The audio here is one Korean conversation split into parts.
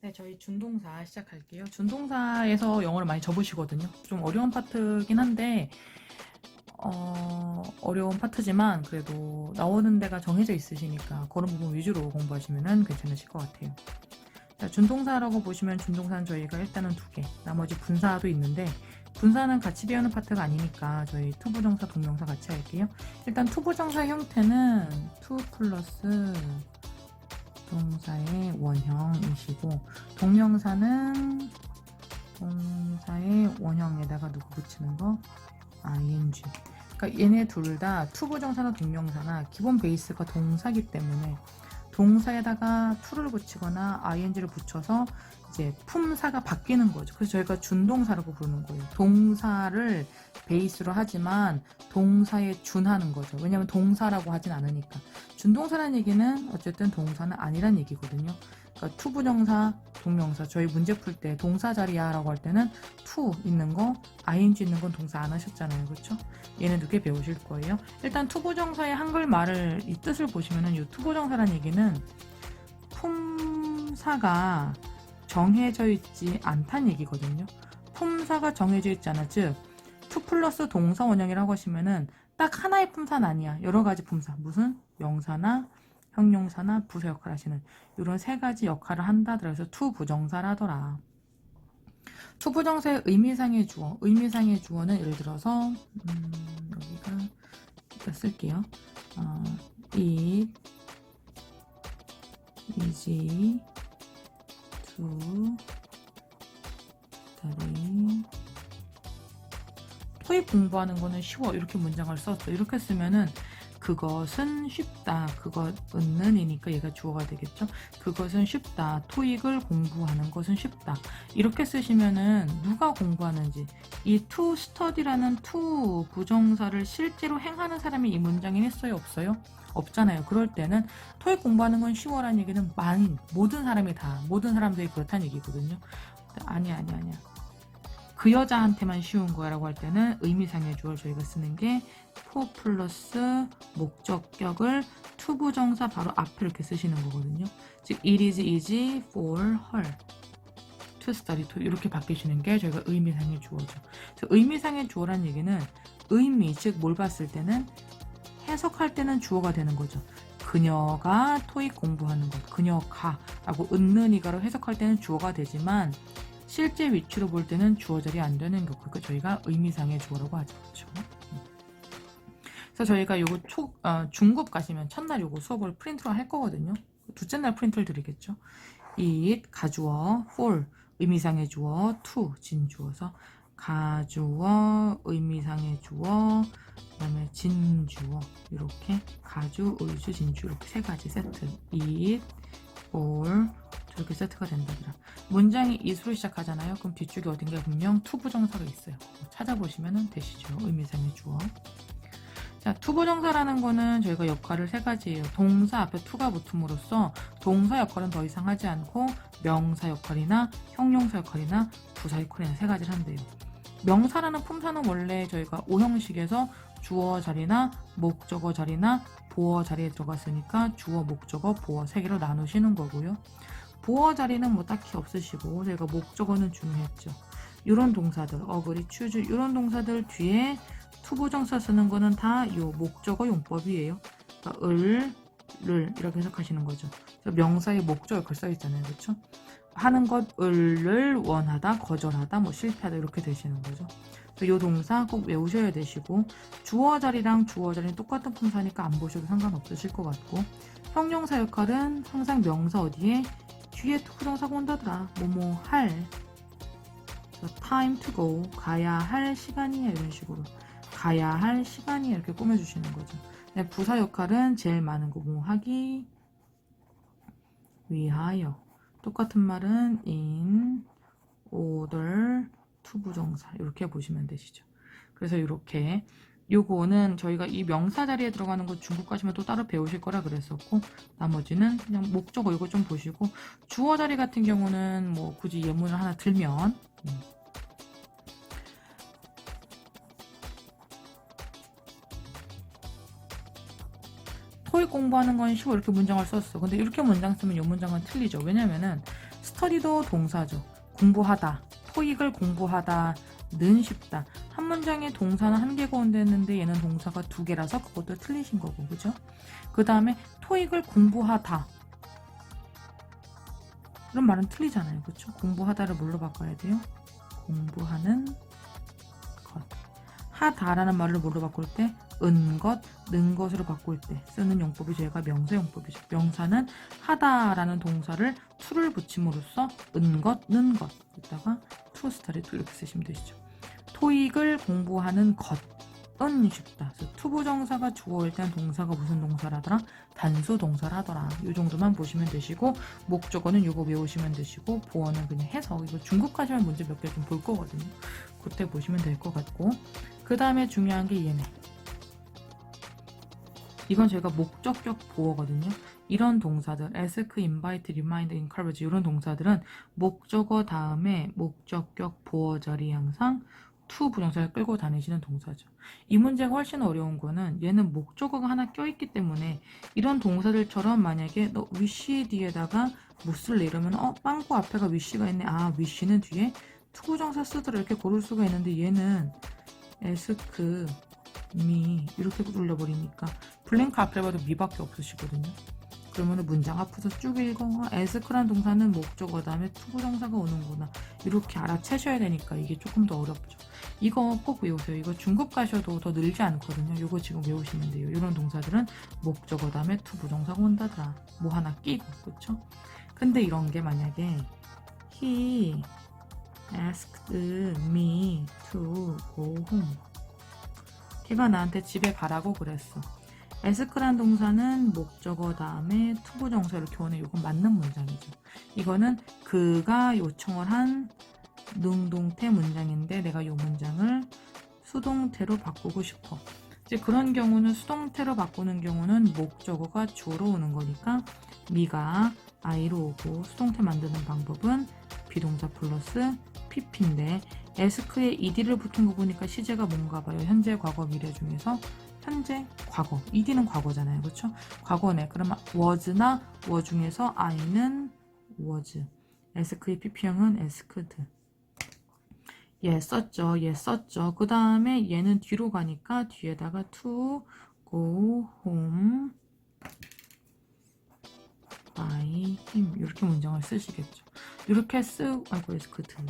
네, 저희 준동사 시작할게요. 준동사에서 영어를 많이 접으시거든요. 좀 어려운 파트긴 한데, 어, 어려운 파트지만 그래도 나오는 데가 정해져 있으시니까 그런 부분 위주로 공부하시면 괜찮으실 것 같아요. 자, 준동사라고 보시면 준동사는 저희가 일단은 두 개, 나머지 분사도 있는데, 분사는 같이 배우는 파트가 아니니까 저희 투부정사, 동명사 같이 할게요. 일단 투부정사 형태는 투 플러스 동사의 원형이시고 동명사는 동사의 원형에다가 누구 붙이는 거? ing. 그러니까 얘네 둘 다 투부정사나 동명사나 기본 베이스가 동사기 때문에 동사에다가 to를 붙이거나 ing를 붙여서 이제 품사가 바뀌는 거죠. 그래서 저희가 준동사라고 부르는 거예요. 동사를 베이스로 하지만 동사에 준하는 거죠. 왜냐하면 동사라고 하진 않으니까. 준동사라는 얘기는 어쨌든 동사는 아니란 얘기거든요. 그러니까 투부정사, 동명사. 저희 문제 풀 때 동사 자리야 라고 할 때는 투 있는 거, ing 있는 건 동사 안 하셨잖아요. 그렇죠? 얘는 두 개 배우실 거예요. 일단 투부정사의 한글말을 이 뜻을 보시면은 이 투부정사라는 얘기는 품사가 정해져 있지 않다는 얘기거든요. 품사가 정해져 있지 않아. 즉, 투 플러스 동사 원형이라고 하시면은 딱 하나의 품사는 아니야. 여러 가지 품사. 무슨? 명사나 형용사나 부사 역할 하시는 이런 세 가지 역할을 한다. 그래서 투 부정사라더라. 투 부정사의 의미상의 주어. 의미상의 주어는 예를 들어서 음, 여기가 일단 쓸게요. 어, it, easy to 토익 공부하는 거는 쉬워. 이렇게 문장을 썼어. 이렇게 쓰면은 그것은 쉽다. 그것은 이니까 얘가 주어가 되겠죠? 그것은 쉽다. 토익을 공부하는 것은 쉽다. 이렇게 쓰시면은 누가 공부하는지. 이 to study라는 to 부정사를 실제로 행하는 사람이 이 문장에 있어요? 없어요? 없잖아요. 그럴 때는 토익 공부하는 건 쉬워라는 얘기는 만 모든 사람이 다 모든 사람들이 그렇다는 얘기거든요. 아니야 아니야 아니야 그 여자한테만 쉬운 거야라고 할 때는 의미상의 주어를 저희가 쓰는 게 for 플러스 목적격을 투부정사 바로 앞에 이렇게 쓰시는 거거든요. 즉 it is easy for her to study to 이렇게 바뀌시는 게 저희가 의미상의 주어죠. 즉 의미상의 주어라는 얘기는 의미 즉 뭘 봤을 때는 해석할 때는 주어가 되는 거죠. 그녀가 토익 공부하는 것, 그녀가 라고 은는이가로 해석할 때는 주어가 되지만 실제 위치로 볼 때는 주어 자리 안 되는 거. 그러니까 저희가 의미상의 주어라고 하죠. 그렇죠? 그래서 저희가 요거 초, 어, 중급 가시면 첫날 요거 수업을 프린트로 할 거거든요. 둘째 날 프린트를 드리겠죠. it, 가주어, for, 의미상의 주어, to, 진주어서 가주어, 의미상의 주어, 그 다음에 진주어 이렇게 가주, 의주, 진주 이렇게 세 가지 세트 it, for, 저렇게 세트가 된다더라. 문장이 이수로 시작하잖아요. 그럼 뒤쪽에 어딘가에 분명 투부정사가 있어요. 찾아보시면 되시죠. 의미상의 주어. 자, 투부정사라는 거는 저희가 역할을 세 가지예요. 동사 앞에 투가 붙음으로써 동사 역할은 더 이상 하지 않고 명사 역할이나 형용사 역할이나 부사 역할이나 세 가지를 한대요. 명사라는 품사는 원래 저희가 오형식에서 주어 자리나 목적어 자리나 보어 자리에 들어갔으니까 주어, 목적어, 보어 세 개로 나누시는 거고요. 보어 자리는 뭐 딱히 없으시고 저희가 목적어는 중요했죠. 이런 동사들, 어그리, 추즈 이런 동사들 뒤에 투부정사 쓰는 거는 다 이 목적어 용법이에요. 그러니까 을, 를 이렇게 해석하시는 거죠. 명사의 목적어 글 써있잖아요. 그렇죠? 하는 것을 원하다, 거절하다, 뭐 실패하다 이렇게 되시는 거죠. 이 동사 꼭 외우셔야 되시고 주어 자리랑 주어 자리는 똑같은 품사니까 안 보셔도 상관없으실 것 같고 형용사 역할은 항상 명사 어디에 뒤에 투부정사가 온다더라. 뭐뭐 할. time to go. 가야 할 시간이야. 이런 식으로. 가야 할 시간이야. 이렇게 꾸며주시는 거죠. 네, 부사 역할은 제일 많은 거 뭐 하기? 위하여. 똑같은 말은 in order 투부정사. 이렇게 보시면 되시죠. 그래서 이렇게 요거는 저희가 이 명사 자리에 들어가는 거 중국 가시면 또 따로 배우실 거라 그랬었고 나머지는 그냥 목적어 이거 좀 보시고 주어 자리 같은 경우는 뭐 굳이 예문을 하나 들면 음. 토익 공부하는 건 쉬워 이렇게 문장을 썼어. 근데 이렇게 문장 쓰면 이 문장은 틀리죠. 왜냐면은 스터디도 동사죠. 공부하다. 토익을 공부하다 는 쉽다. 한 문장에 동사는 한 개가 온댔는데 얘는 동사가 두 개라서 그것도 틀리신 거고, 그죠? 그 다음에 토익을 공부하다. 이런 말은 틀리잖아요. 그렇죠? 공부하다를 뭘로 바꿔야 돼요? 공부하는 것. 하다라는 말을 뭘로 바꿀 때? 은 것, 는 것으로 바꿀 때 쓰는 용법이 저희가 명사 용법이죠. 명사는 하다라는 동사를 to를 붙임으로써 은 것, 는 것. 이따가 to 스타를 to 이렇게 쓰시면 되시죠. 토익을 공부하는 것 은 쉽다. 그래서 투부정사가 주어일 땐 동사가 무슨 동사라더라? 단수 동사라더라. 이 정도만 보시면 되시고 목적어는 이거 외우시면 되시고 보어는 그냥 해서 이거 중급 가시면 문제 몇 개 좀 볼 거거든요. 그때 보시면 될 것 같고 그 다음에 중요한 게 얘네. 이건 저희가 목적격 보어거든요. 이런 동사들, ask, invite, remind, encourage 이런 동사들은 목적어 다음에 목적격 보어 자리 항상 to 부정사를 끌고 다니시는 동사죠. 이 문제가 훨씬 어려운 거는 얘는 목적어가 하나 껴있기 때문에 이런 동사들처럼 만약에 너 wish 뒤에다가 못 쓸래 이러면 어 빵꾸 앞에가 wish가 있네 아 wish는 뒤에 to 부정사 쓰더라 이렇게 고를 수가 있는데 얘는 ask, me 이렇게 돌려버리니까 블랭크 앞에 봐도 미밖에 없으시거든요. 그러면 문장 앞에서 쭉 읽어 아, 에스크란 동사는 목적어 다음에 투부정사가 오는구나 이렇게 알아채셔야 되니까 이게 조금 더 어렵죠. 이거 꼭 외우세요. 이거 중급 가셔도 더 늘지 않거든요. 이거 지금 외우시면 돼요. 이런 동사들은 목적어 다음에 투부정사가 온다더라. 뭐 하나 끼고 그쵸? 근데 이런 게 만약에 he asked me to go home 걔가 나한테 집에 가라고 그랬어. 에스크란 동사는 목적어 다음에 투부 정사 이렇게 오네. 이건 맞는 문장이죠. 이거는 그가 요청을 한 능동태 문장인데 내가 이 문장을 수동태로 바꾸고 싶어. 이제 그런 경우는 수동태로 바꾸는 경우는 목적어가 주어로 오는 거니까 미가 I로 오고 수동태 만드는 방법은 비동사 플러스 pp인데 에스크에 ed를 붙은 거 보니까 시제가 뭔가 봐요. 현재, 과거, 미래 중에서 현재, 과거. ed는 과거잖아요. 그렇죠? 과거네. 그러면 was나 were 중에서 I는 was. 에스크의 pp형은 asked. 예, 썼죠. 예, 썼죠. 그 다음에 얘는 뒤로 가니까 뒤에다가 to go home by him. 이렇게 문장을 쓰시겠죠. 이렇게 쓰, 아이고, 에스크드네.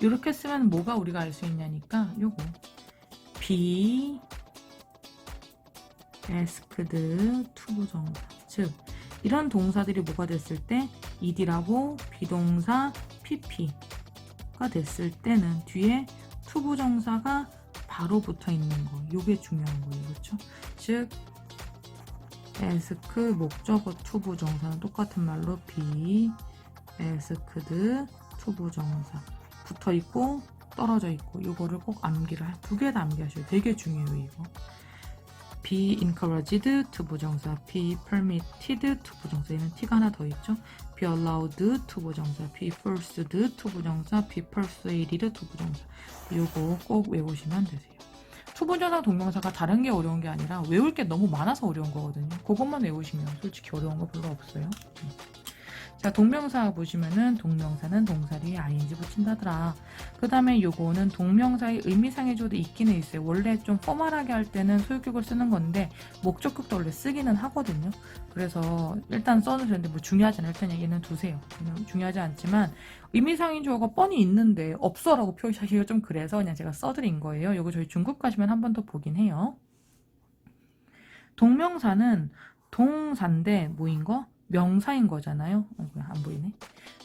이렇게 쓰면 뭐가 우리가 알 수 있냐니까 요거 be asked 투부 정사. 즉 이런 동사들이 뭐가 됐을 때? ed라고 비동사 pp가 됐을 때는 뒤에 투부 정사가 바로 붙어 있는 거. 요게 중요한 거예요. 그렇죠? 즉 ask 목적어 투부 정사는 똑같은 말로 be asked 투부 정사. 붙어 있고 떨어져 있고 이거를 꼭 암기를 두 개 다 암기하셔요. 되게 중요해요 이거. Be encouraged to 부정사, be permitted to 부정사. 얘는 t가 하나 더 있죠. be allowed to 부정사, be forced to 부정사, be persuaded to 부정사. 이거 꼭 외우시면 되세요. 투부정사 동명사가 다른 게 어려운 게 아니라 외울 게 너무 많아서 어려운 거거든요. 그것만 외우시면 솔직히 어려운 거 별로 없어요. 자, 동명사 보시면은 동명사는 동사 뒤에 ing 붙인다더라. 그 다음에 요거는 동명사의 의미상에줘도 있기는 있어요. 원래 좀 포멀하게 할 때는 소유격을 쓰는 건데 목적격도 원래 쓰기는 하거든요. 그래서 일단 써놓으셨는데 뭐 중요하잖아요. 일단 얘기는 두세요. 중요하지 않지만 의미상인 주어가 뻔히 있는데 없어라고 표시하기가 좀 그래서 그냥 제가 써드린 거예요. 요거 저희 중급 가시면 한 번 더 보긴 해요. 동명사는 동사인데 뭐인 거? 명사인 거잖아요. 아이고, 안 보이네.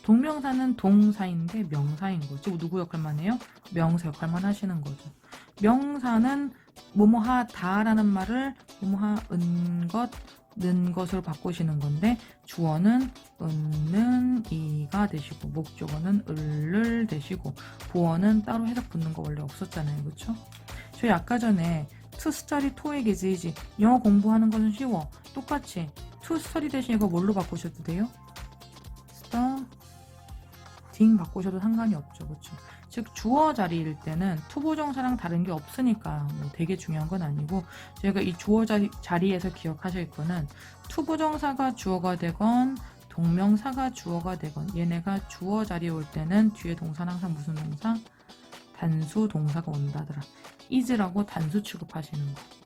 동명사는 동사인데 명사인 거죠. 누구 역할만 해요? 명사 역할만 하시는 거죠. 명사는 뭐뭐하다라는 말을 뭐뭐하은 것, 는 것으로 바꾸시는 건데 주어는 은는 이가 되시고 목적어는 을을 되시고 보어는 따로 해석 붙는 거 원래 없었잖아요. 그렇죠? 저희 아까 전에 study 토익 is easy 영어 공부하는 것은 쉬워 똑같이 study 대신 이거 뭘로 바꾸셔도 돼요? studying 바꾸셔도 상관이 없죠. 그렇죠? 즉 주어 자리일 때는 투부정사랑 다른 게 없으니까 뭐 되게 중요한 건 아니고 저희가 이 주어 자리, 자리에서 기억하실 거는 투부정사가 주어가 되건 동명사가 주어가 되건 얘네가 주어 자리에 올 때는 뒤에 동사는 항상 무슨 동사? 단수 동사가 온다더라. is라고 단수 취급하시는 거.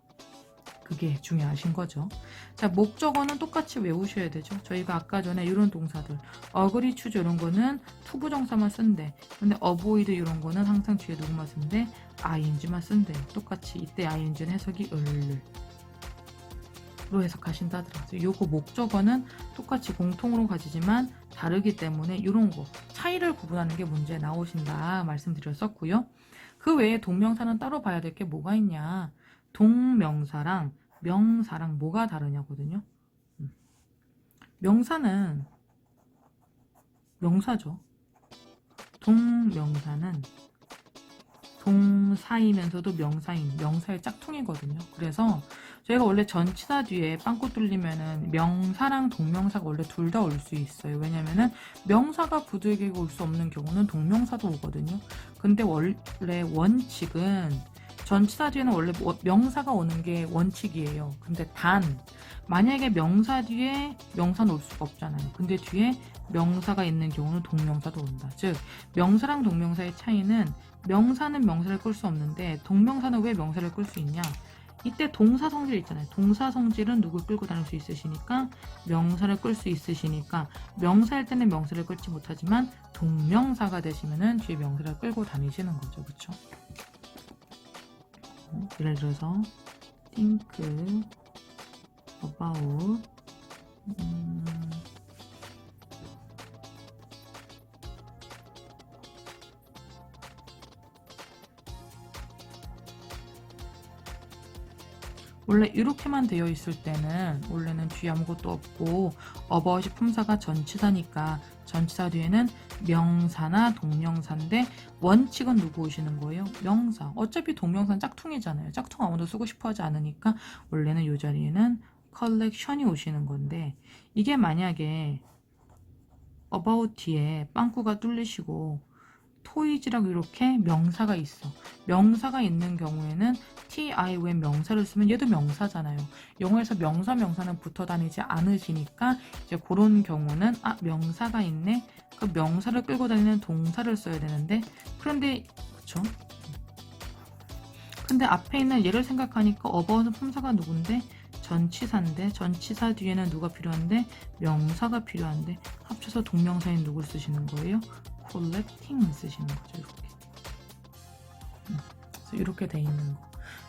그게 중요하신 거죠. 자, 목적어는 똑같이 외우셔야 되죠. 저희가 아까 전에 이런 동사들, 어그리 추즈 이런 거는 투부정사만 쓴대. 근데 어보이드 이런 거는 항상 뒤에 누구만 쓴대? ing만 쓴대요. 똑같이 이때 ing는 해석이 을를. 로 해석하신다더라. 그래서 요거 목적어는 똑같이 공통으로 가지지만 다르기 때문에 이런 거 차이를 구분하는 게 문제 나오신다 말씀드렸었고요. 그 외에 동명사는 따로 봐야 될 게 뭐가 있냐? 동명사랑 명사랑 뭐가 다르냐거든요. 음. 명사는 명사죠. 동명사는 동사이면서도 명사인 명사의 짝퉁이거든요. 그래서 저희가 원래 전치사 뒤에 빵꾸 뚫리면은 명사랑 동명사가 원래 둘 다 올 수 있어요. 왜냐면은 명사가 부두에게 올수 없는 경우는 동명사도 오거든요. 근데 원래 원칙은 전치사 뒤에는 원래 뭐- 명사가 오는 게 원칙이에요. 근데 단 만약에 명사 뒤에 명사는 올 수가 없잖아요. 근데 뒤에 명사가 있는 경우는 동명사도 온다. 즉 명사랑 동명사의 차이는 명사는 명사를 끌 수 없는데 동명사는 왜 명사를 끌 수 있냐? 이때 동사 성질 있잖아요. 동사 성질은 누굴 끌고 다닐 수 있으시니까 명사를 끌 수 있으시니까 명사일 때는 명사를 끌지 못하지만 동명사가 되시면은 뒤에 명사를 끌고 다니시는 거죠. 그렇죠? 예를 들어서 think about 음, 원래 이렇게만 되어 있을 때는 원래는 뒤에 아무것도 없고 어바웃이 품사가 전치사니까 전치사 뒤에는 명사나 동명사인데 원칙은 누구 오시는 거예요? 명사. 어차피 동명사는 짝퉁이잖아요. 짝퉁 아무도 쓰고 싶어 하지 않으니까 원래는 이 자리에는 컬렉션이 오시는 건데 이게 만약에 about 뒤에 빵꾸가 뚫리시고 토이즈라고 이렇게 명사가 있어. 명사가 있는 경우에는 ti 왜 명사를 쓰면 얘도 명사잖아요. 영어에서 명사 명사는 붙어 다니지 않으시니까 이제 그런 경우는 아 명사가 있네. 그 명사를 끌고 다니는 동사를 써야 되는데 그런데 그쵸? 근데 앞에 있는 얘를 생각하니까 어바웃은 품사가 누군데 전치사인데 전치사 뒤에는 누가 필요한데 명사가 필요한데 합쳐서 동명사인 누굴 쓰시는 거예요? collecting 쓰시는 거죠 이렇게 음, 그래서 이렇게 돼 있는 거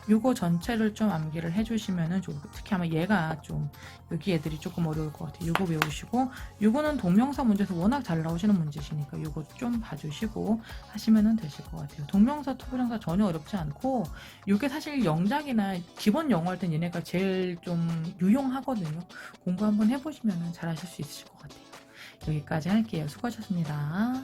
요거 전체를 좀 암기를 해주시면은 것 특히 아마 얘가 좀 여기 애들이 조금 어려울 것 같아요. 요거 외우시고 요거는 동명사 문제에서 워낙 잘 나오시는 문제시니까 요거 좀 봐주시고 하시면은 되실 것 같아요. 동명사 투부정사 전혀 어렵지 않고 요게 사실 영작이나 기본 영어 할 땐 얘네가 제일 좀 유용하거든요. 공부 한번 해보시면은 잘 하실 수 있으실 것 같아요. 여기까지 할게요. 수고하셨습니다